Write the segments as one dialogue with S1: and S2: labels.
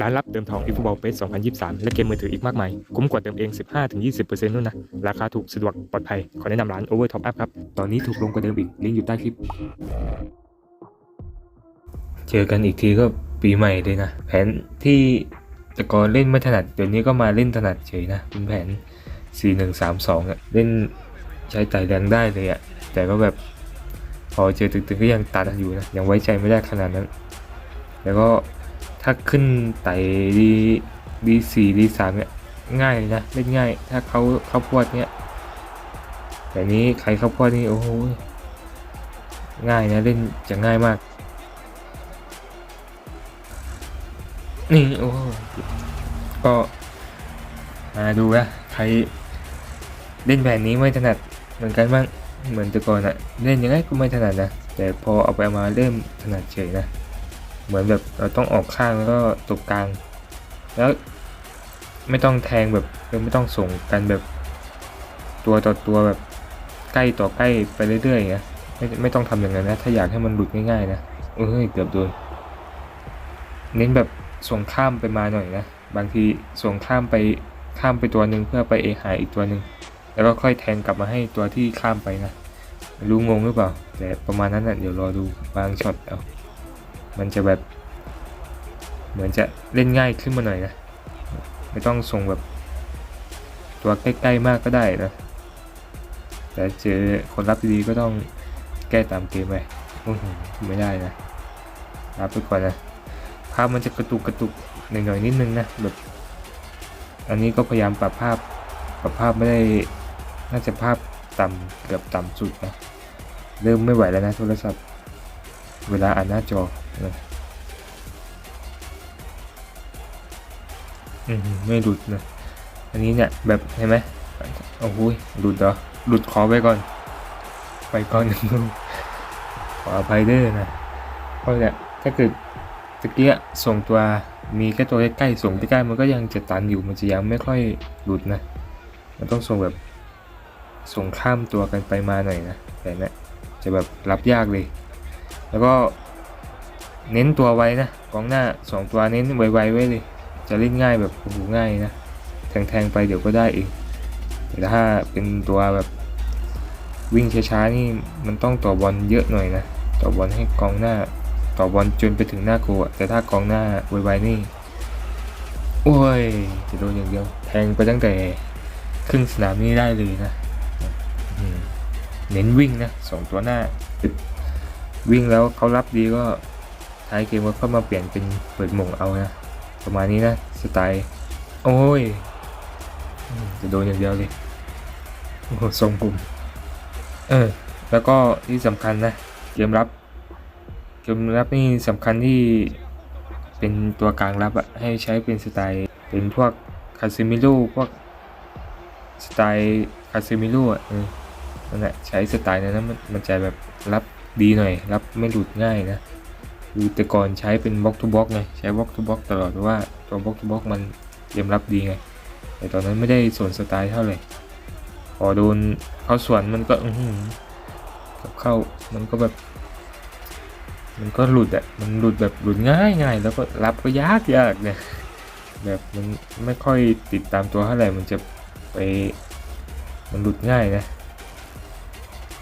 S1: ร้านรับเติมทอง i f o b a l p a c e 2023 และเกมมือถืออีกมากมาย คุ้มกว่าเติมเอง 15-20%นู่นนะ ราคาถูกสะดวกปลอดภัย ขอแนะนำร้าน Over Top Up ครับ ตอนนี้ถูกลงกว่าเดิมอีก ลิงก์อยู่ใต้คลิป เจอกันอีกทีก็ปีใหม่เลยนะ แผนที่แต่ก่อนเล่นไม่ถนัด เดี๋ยวนี้ก็มาเล่นถนัดเฉยนะเป็นแผน 4132อะเล่นใช้ไต่แรงได้เลยอะแต่ก็แบบพอเจอตึกๆก็ยังตัดอยู่นะ ยังไว้ใจไม่ได้ขนาดนั้น แล้วก็ ถ้าขึ้นไต่ดีดีสี่ดีสามเนี่ยง่ายเลยนะเล่นง่าย ถ้าเขาเข้าพวดเนี่ยแต่นี้ใครเข้าพวดนี่โอ้โหง่ายนะเล่นจะง่ายมาก นี่โอ้ก็มาดูนะใครเล่นแบบนี้ไม่ถนัดเหมือนกันบ้างเหมือนแต่ก่อนอะเล่นยังไงก็ไม่ถนัดนะแต่พอเอาไปมาเริ่มถนัดเฉยนะ เหมือนแบบเราต้องออกข้างแล้วก็ตบกลาง แล้วไม่ต้องแทงแบบไม่ต้องส่งกันแบบ ตัวต่อตัวแบบใกล้ต่อใกล้ไปเรื่อยๆอย่างเงี้ยไม่ไม่ต้องทำอย่างนั้นนะ ถ้าอยากให้มันหลุดง่ายๆนะเอ้ยเกือบโดนเน้นแบบส่งข้ามไปมาหน่อยนะ บางทีส่งข้ามไปข้ามไปตัวหนึ่งเพื่อไปเอหายอีกตัวหนึ่งแล้วก็ค่อยแทงกลับมาให้ตัวที่ข้ามไปนะรู้งงหรือเปล่า แต่ประมาณนั้นนะเดี๋ยวรอดูบางช็อตเอา มันจะแบบ เหมือนจะเล่นง่ายขึ้นมาหน่อยนะ ไม่ต้องส่งแบบ ตัวใกล้ๆมากก็ได้นะ แต่เจอคนรับดีก็ต้องแก้ตามเกมไปไม่ได้นะ รับไปก่อนนะ ภาพมันจะกระตุกกระตุกหน่อยๆนิดนึงนะแบบ อันนี้ก็พยายามปรับภาพ ปรับภาพไม่ได้ น่าจะภาพต่ำเกือบต่ำสุดนะ เริ่มไม่ไหวแล้วนะโทรศัพท์ เวลาอ่านหน้าจอ นะอืมไม่หลุดนะ อันนี้เนี่ยแบบเห็นไหมโอ้โหยหลุดเหรอหลุดขอไปก่อน ไปก่อนหนึ่งขออภัยเด้อนะเพราะเนี่ยถ้าเกิดตะเกียส่งตัวมีแค่ตัวใกล้ๆส่งใกล้ๆมันก็ยังจะตันอยู่มันจะยังไม่ค่อยหลุดนะ มันต้องส่งแบบส่งข้ามตัวกันไปมาหน่อยนะแต่เนี่ยจะแบบรับยากเลย แล้วก็ เน้นตัวไว้นะกองหน้าสองตัวเน้นไวๆไว้เลย จะเล่นง่ายแบบโอ้โหง่ายนะแทงๆไปเดี๋ยวก็ได้เองแต่ถ้าเป็นตัวแบบวิ่งช้าๆนี่มันต้องต่อบอลเยอะหน่อยนะต่อบอลให้กองหน้าต่อบอลจนไปถึงหน้ากูอะแต่ถ้ากองหน้าไวๆนี่โอ้ยจะโดนอย่างเดียวแทงไปตั้งแต่ครึ่งสนามนี่ได้เลยนะเน้นวิ่งนะสองตัวหน้า วิ่งแล้วเขารับดีก็ ท้ายเกมก็เข้ามาเปลี่ยนเป็นเปิดหม่งเอานะประมาณนี้นะสไตล์โอ้ยจะโดนอย่างเดียวเลยโอ้โหทรงกลุ่มเออแล้วก็ที่สำคัญนะเกมรับเกมรับนี่สำคัญที่เป็นตัวกลางรับอะให้ใช้เป็นสไตล์เป็นพวกคาซิมิโร่พวกสไตล์คาซิมิโร่อะเนั่นแหละใช้สไตล์นั้นมันมันจะแบบรับดีหน่อย รับไม่หลุดง่ายนะ คือแต่ก่อนใช้เป็นบล็อกทูบล็อกไงใช้บล็อกทูบล็อกตลอดเพราะว่าตัวบล็อกทูบล็อกมันเตรียมรับดีไง แต่ตอนนั้นไม่ได้ส่วนสไตล์เท่าไหร่พอโดนเขาสวนมันก็อืกับเข้ามันก็แบบ มันก็หลุดอะมันหลุดแบบหลุดง่ายง่ายแล้วก็รับก็ยากยากเนี่ยแบบมันไม่ค่อยติดตามตัวเท่าไหร่มันจะไปมันหลุดง่ายนะ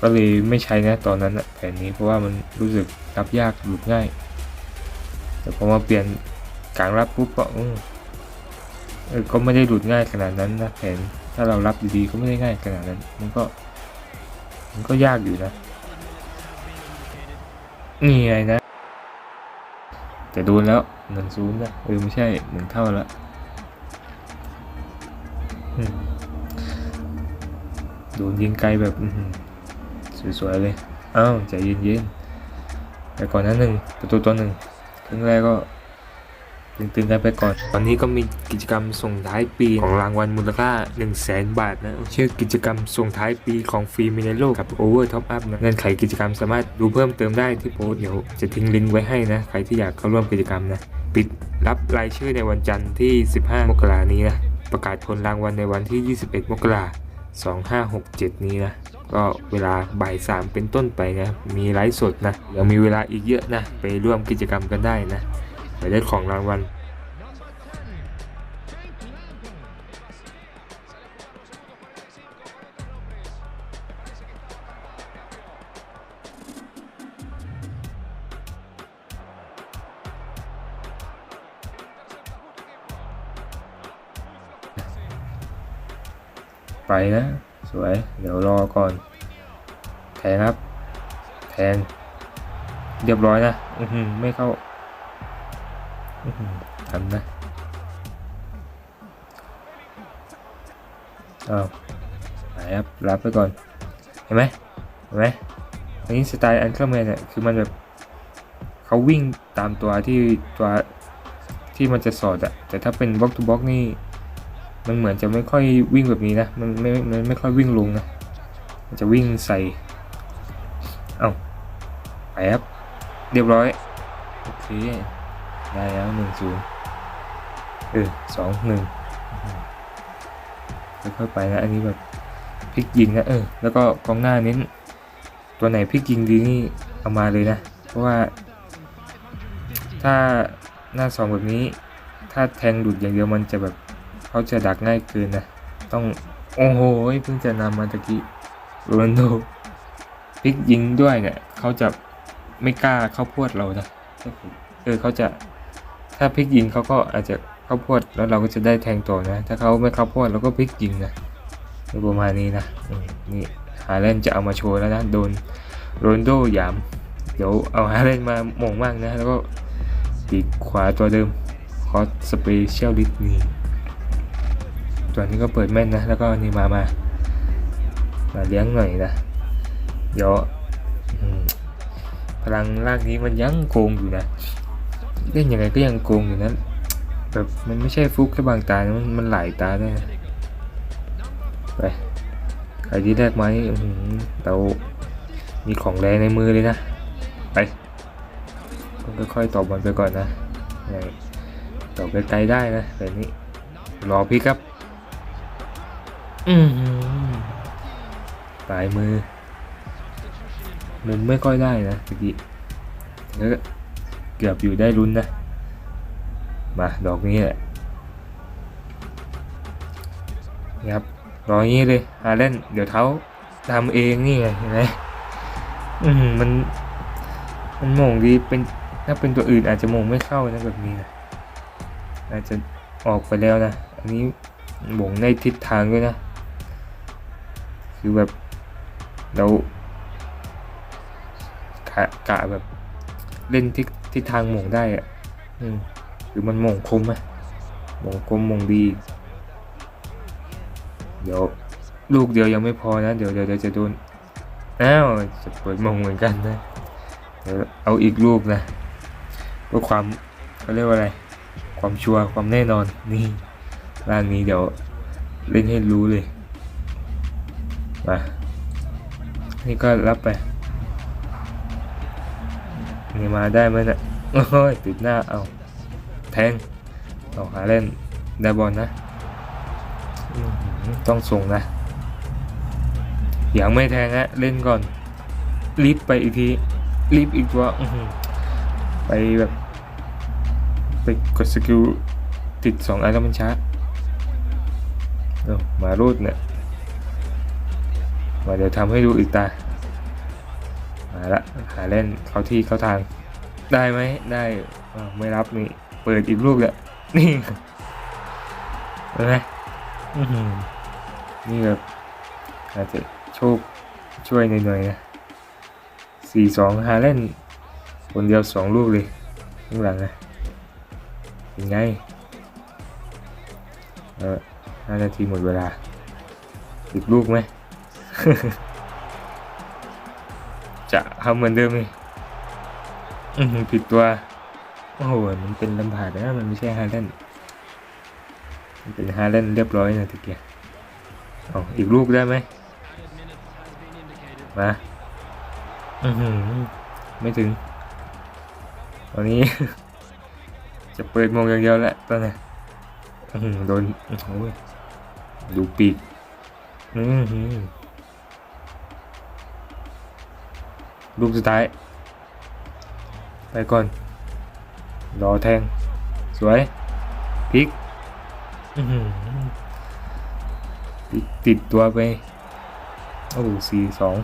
S1: ก็เลยไม่ใช้นะตอนนั้นแผนนี้เพราะว่ามันรู้สึกรับยากหลุดง่าย แต่พอมาเปลี่ยนกลางรับปุ๊บก็เออก็ไม่ได้หลุดง่ายขนาดนั้นนะแผนถ้าเรารับดีๆก็ไม่ได้ง่ายขนาดนั้น มันก็ มันก็ยากอยู่นะ นี่ไงนะ แต่โดนแล้วหนึ่งศูนย์นะเออไม่ใช่หนึ่งเท่าล้วอืมโดนยิงไกลแบบสวยๆเลย อ้าวใจเย็นๆไปก่อนนะหนึ่งประตูตัวหนึ่ง รึ่งแรกก็ตึงๆกันไปก่อน ตอนนี้ก็มีกิจกรรมส่งท้ายปีของรางวัลมูลค่า 1 0 0 0 0แสนบาทนะ ชื่อกิจกรรมส่งท้ายปีของฟรีมิเนโลกับ Over Top Up นะเงื่อนไขกิจกรรมสามารถดูเพิ่มเติมได้ที่โพสเดี๋ยวจะทิ้งลิงก์ไว้ให้นะ ใครที่อยากเข้าร่วมกิจกรรมนะ ปิดรับรายชื่อในวันจันทร์ที่ 15 มกรานี้นะ ประกาศผลรางวัลในวันที่ 21 มกรา2567 นี้นะ ก็เวลาบ่ายสามเป็นต้นไปนะมีไลฟ์สดนะยังมีเวลาอีกเยอะนะ ไปร่วมกิจกรรมกันได้นะไปได้ของรางวัลไปแล้ว วย เดี๋ยวรอก่อน แทงครับ แทงเรียบร้อยนะอือหือไม่เข้าอือหือทำนะอ้าวไหนครับรับไปก่อน เห็นไหมเห็นไหมอันนี้สไตล์อันเ r อร์แมนเนี่ยคือมันแบบเขาวิ่งตามตัวที่ตัวที่มันจะสอดอะแต่ถ้าเป็นบล็อกทูบล็อกนี่ มันเหมือนจะไม่ค่อยวิ่งแบบนี้นะ มันไม่ไมันไม่ค่อยวิ่งลงนะ มันจะวิ่งใส่ เอาไปครับ เรียบร้อย โอเค ได้แล้วหนึ่งศูนย์เออสองหนึ่งค่อยๆไปนะ อันนี้แบบพลิกยิงนะเออ แล้วก็กองหน้าเน้น ตัวไหนพลิกยิงดีนี่เอามาเลยนะ เพราะว่า ถ้าหน้าสองแบบนี้ ถ้าแทงดุดอย่างเดียวมันจะแบบ เขาจะดักง่ายเกินนะ ต้อง โอ้โหเพิ่งจะนำมาตะกี้โรนโดพลิกยิงด้วยเนี่ยเขาจะไม่กล้าเข้าพวดเรานะเออเขาจะถ้าพลิกยิงเขาก็อาจจะเข้าพวดแล้วเราก็จะได้แทงต่อนะ ถ้าเขาไม่เข้าพวดเราก็พลิกยิงนะประมาณนี้นะนี่ฮาเลนจะเอามาโชว์แล้วนะโดนโรนโดหยาม เดี๋ยวเอาฮาเลนมาหม่งมากนะ แล้วก็ปีกขวาตัวเดิมคอสสเปเชียลลิสนี่ ตัวนี้ก็เปิดแม่นนะ แล้วก็นี่มามา มาเลี้ยงหน่อยนะเดี๋ยวอืมพลังร่างนี้มันยังโกงอยู่นะเล่นยังไงก็ยังโกงอยู่นะแบบมันไม่ใช่ฟุกแค่บางตานะมันมันหลายตาด้วยนะไปใครที่แรกมานี่อื้อหือเรามีของแรงในมือเลยนะ ไปค่อยๆตอบบอลไปก่อนนะตอบไกลๆได้นะแบบนี้รอพี่ครับ อือหือปลายมือ มุมไม่ค่อยได้นะตะกี้แล้วก็เกือบอยู่ได้ลุ้นนะ มาดอกนี้แหละนะครับรออย่างนี้เลยฮาเล่น เดี๋ยวเท้าทำเองนี่ไงเห็นไหมอืมมัน มันโมงดีเป็นถ้าเป็นตัวอื่นอาจจะโมงไม่เข้านะแบบนี้นะอาจจะออกไปแล้วนะ อันนี้โมงในทิศทางด้วยนะ คือแบบเรากะกะแบบเล่นทิศทิศทางโมงได้อะอืมคือมันโมงคมไหมโมงคมโมงดี เดี๋ยวลูกเดียวยังไม่พอนะ เดี๋ยวเดี๋ยวเดี๋ยวจะโดนอ้าวจะเปิดโมงเหมือนกันนะเดี๋ยวเอาอีกลูกนะเพื่อความเขาเรียกว่าอะไร ความชัวร์ความแน่นอนนี่ร่างนี้เดี๋ยวเล่นให้รู้เลย มานี่ก็รับไปนี่มาได้ไหมนะโอ้ยติดหน้าเอาแทงเอหาเล่นได้บอลนะ ต้องส่งนะยังไม่แทงฮะเล่นก่อนรีบไปอีกทีรีบอีกตัวอื้อหือไปแบบไปกดสกิลติดสองอันแล้วมันช้าเอามารูดเนี่ย มาเดี๋ยวทำให้ดูอีกตา มาละหาเล่นเข้าที่เข้าทาง ได้ไหมได้ไม่รับนี่ เปิดอีกลูกแล้วนี่เห็นไหมอือหือนี่แบบอาจจะโชคช่วยหน่อยๆนะสี่สองหาเล่น คนเดียวสองลูกเลยข้างหลังนะเป็นไง เออห้านาทีหมดเวลาอีกลูกไหม จะทำเหมือนเดิมไหมอื้อหือผิดตัว โอ้โห มันเป็นลำบากนะ มันไม่ใช่ฮาเลนมันเป็นฮาเลนเรียบร้อยนะตะเกียบเอาอีกลูกได้ไหมมาอือหือไม่ถึง ตอนนี้ จะเปิดโมงอย่างเดียวแหละตอนนี้อื้อหือโดนโอ้ยดูปีกอือหือ ลูกสุดท้าย ไปก่อน รอแทง สวยพลิกอื้อหือพลิกติดตัวไป โอ้สี่สอง